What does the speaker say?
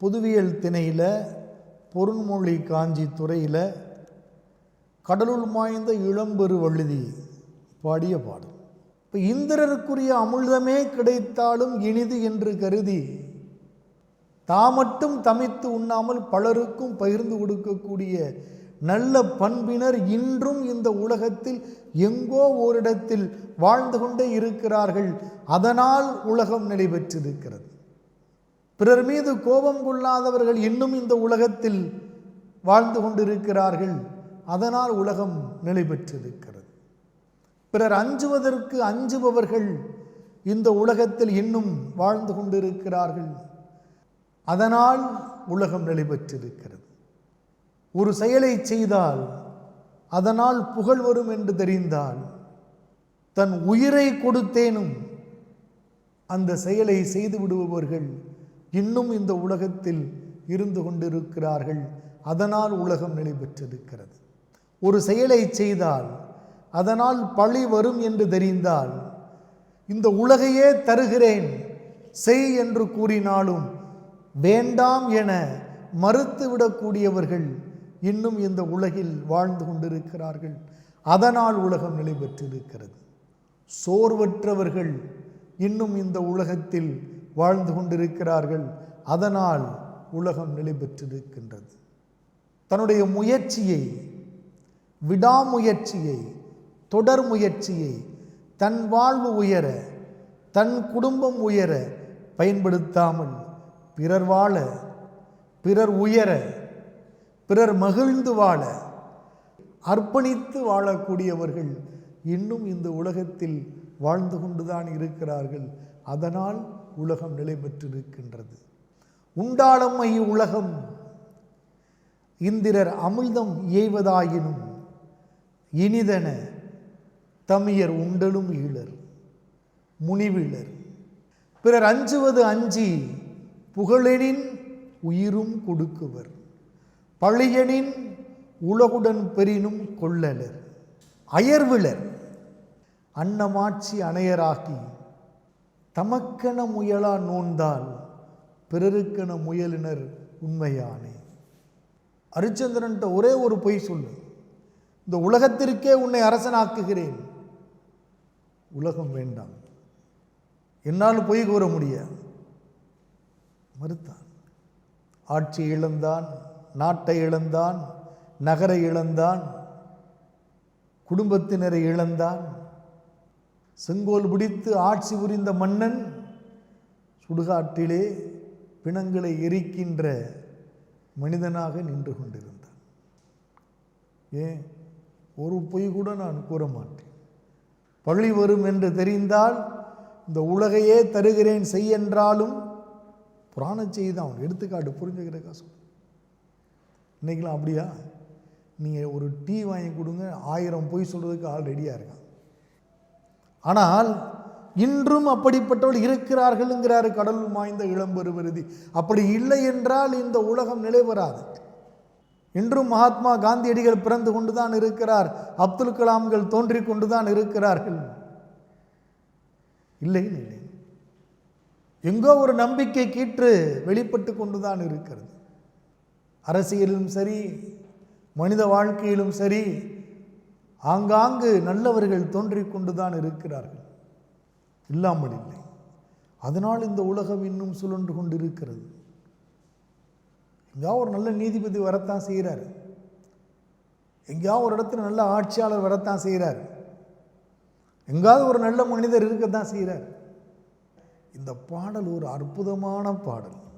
புதுவியல் திணையில் பொருண்மொழி காஞ்சி துறையில் கடலுள் மாய்ந்த இளம்பெரு வழுதி பாடிய பாடல். இப்போ இந்திரருக்குரிய அமிழ்தமே கிடைத்தாலும் இனிது என்று கருதி தா மட்டும் தமித்து உண்ணாமல் பலருக்கும் பகிர்ந்து கொடுக்கக்கூடிய நல்ல பண்பினர் இன்றும் இந்த உலகத்தில் எங்கோ ஓரிடத்தில் வாழ்ந்து கொண்டே இருக்கிறார்கள். அதனால் உலகம் நிலை பெற்றிருக்கிறது பிறர் மீது கோபம் கொள்ளாதவர்கள் இன்னும் இந்த உலகத்தில் வாழ்ந்து கொண்டிருக்கிறார்கள். அதனால் உலகம் நிலை பெற்றிருக்கிறது. பிறர் அஞ்சுவதற்கு அஞ்சுபவர்கள் இந்த உலகத்தில் இன்னும் வாழ்ந்து கொண்டிருக்கிறார்கள். அதனால் உலகம் நிலை பெற்றிருக்கிறது. ஒரு செயலை செய்தால் அதனால் புகழ் வரும் என்று தெரிந்தால் தன் உயிரை கொடுத்தேனும் அந்த செயலை செய்து விடுபவர்கள் இன்னும் இந்த உலகத்தில் இருந்து கொண்டிருக்கிறார்கள். அதனால் உலகம் நிலை பெற்றிருக்கிறது. ஒரு செயலை செய்தால் அதனால் பழி வரும் என்று தெரிந்தால் இந்த உலகையே தருகிறேன் செய் என்று கூறினாலும் வேண்டாம் என மறுத்துவிடக்கூடியவர்கள் இன்னும் இந்த உலகில் வாழ்ந்து கொண்டிருக்கிறார்கள். அதனால் உலகம் நிலை பெற்றிருக்கிறது. சோர்வற்றவர்கள் இன்னும் இந்த உலகத்தில் வாழ்ந்து கொண்டிருக்கிறார்கள். அதனால் உலகம் நிலை பெற்றிருக்கின்றது. தன்னுடைய முயற்சியை விடாமுயற்சியை தொடர் முயற்சியை தன் வாழ்வு உயர தன் குடும்பம் உயர பயன்படுத்தாமல் பிறர் வாழ பிறர் உயர பிறர் மகிழ்ந்து வாழ அர்ப்பணித்து வாழக்கூடியவர்கள் இன்னும் இந்த உலகத்தில் வாழ்ந்து கொண்டுதான் இருக்கிறார்கள். அதனால் உலகம் நிலை பெற்றிருக்கின்றது உண்டாளம்மை உலகம் இந்திரர் அமிழ்தம் இயைவதாயினும் இனிதன தமியர் உண்டலும் ஈழர் முனிவிழர். பிறர் அஞ்சுவது அஞ்சி புகழெனின் உயிரும் கொடுக்குவர் பழியனின் உலகுடன் பெரினும் கொள்ளலர். அயர்விலர் அன்னமாட்சி அணையராகி தமக்கென முயலா நோந்தால் பிறருக்கென முயலினர் உண்மையானே. அரிச்சந்திரன்ட்ட ஒரே ஒரு பொய் சொல்லு. இந்த உலகத்திற்கே உன்னை அரசனாக்குகிறேன். உலகம் வேண்டாம். என்னால் பொய் கூற முடியாது மறுத்தான். ஆட்சி இழந்தான் நாட்டை இழந்தான் நகரை இழந்தான் குடும்பத்தினரை இழந்தான் செங்கோல் பிடித்து ஆட்சி புரிந்த மன்னன் சுடுகாட்டிலே பிணங்களை எரிக்கின்ற மனிதனாக நின்று கொண்டிருந்தான். ஏன்? ஒரு பொய் கூட நான் கூற மாட்டேன். பழி வரும் என்று தெரிந்தால் இந்த உலகையே தருகிறேன் செய்யென்றாலும் புராண செய்தி தான் அவன் எடுத்துக்காட்டு புரிஞ்சுக்கிறக்கா சொல் இன்னைக்கெல்லாம் அப்படியா? நீங்கள் ஒரு டீ வாங்கி கொடுங்க ஆயிரம் பொய் சொல்கிறதுக்கு ஆள் ரெடியாக இருக்கான். ஆனால் இன்றும் அப்படிப்பட்டவர்கள் இருக்கிறார்கள்ங்கிறார் கடல் மாய்ந்த இளம்பெருவருதி அப்படி இல்லை என்றால் இந்த உலகம் நிலை பெறாது இன்றும் மகாத்மா காந்தியடிகள் பிறந்து கொண்டுதான் இருக்கிறார். அப்துல் கலாம்கள் தோன்றிக் கொண்டுதான் இருக்கிறார்கள். இல்லை இல்லை எங்கோ ஒரு நம்பிக்கை கீற்று வெளிப்பட்டு கொண்டுதான் இருக்கிறது. அரசியலிலும் சரி மனித வாழ்க்கையிலும் சரி ஆங்காங்கு நல்லவர்கள் தோன்றிக் கொண்டுதான் இருக்கிறார்கள். இல்லாமல் இல்லை. அதனால் இந்த உலகம் இன்னும் சுழன்று கொண்டிருக்கிறது. எங்கேயாவது ஒரு நல்ல நீதிபதி வரத்தான் செய்கிறார். எங்கேயாவது ஒரு இடத்துல நல்ல ஆட்சியாளர் வரத்தான் செய்கிறார். எங்காவது ஒரு நல்ல மனிதர் இருக்கத்தான் செய்கிறார். இந்த பாடல் ஒரு அற்புதமான பாடல்.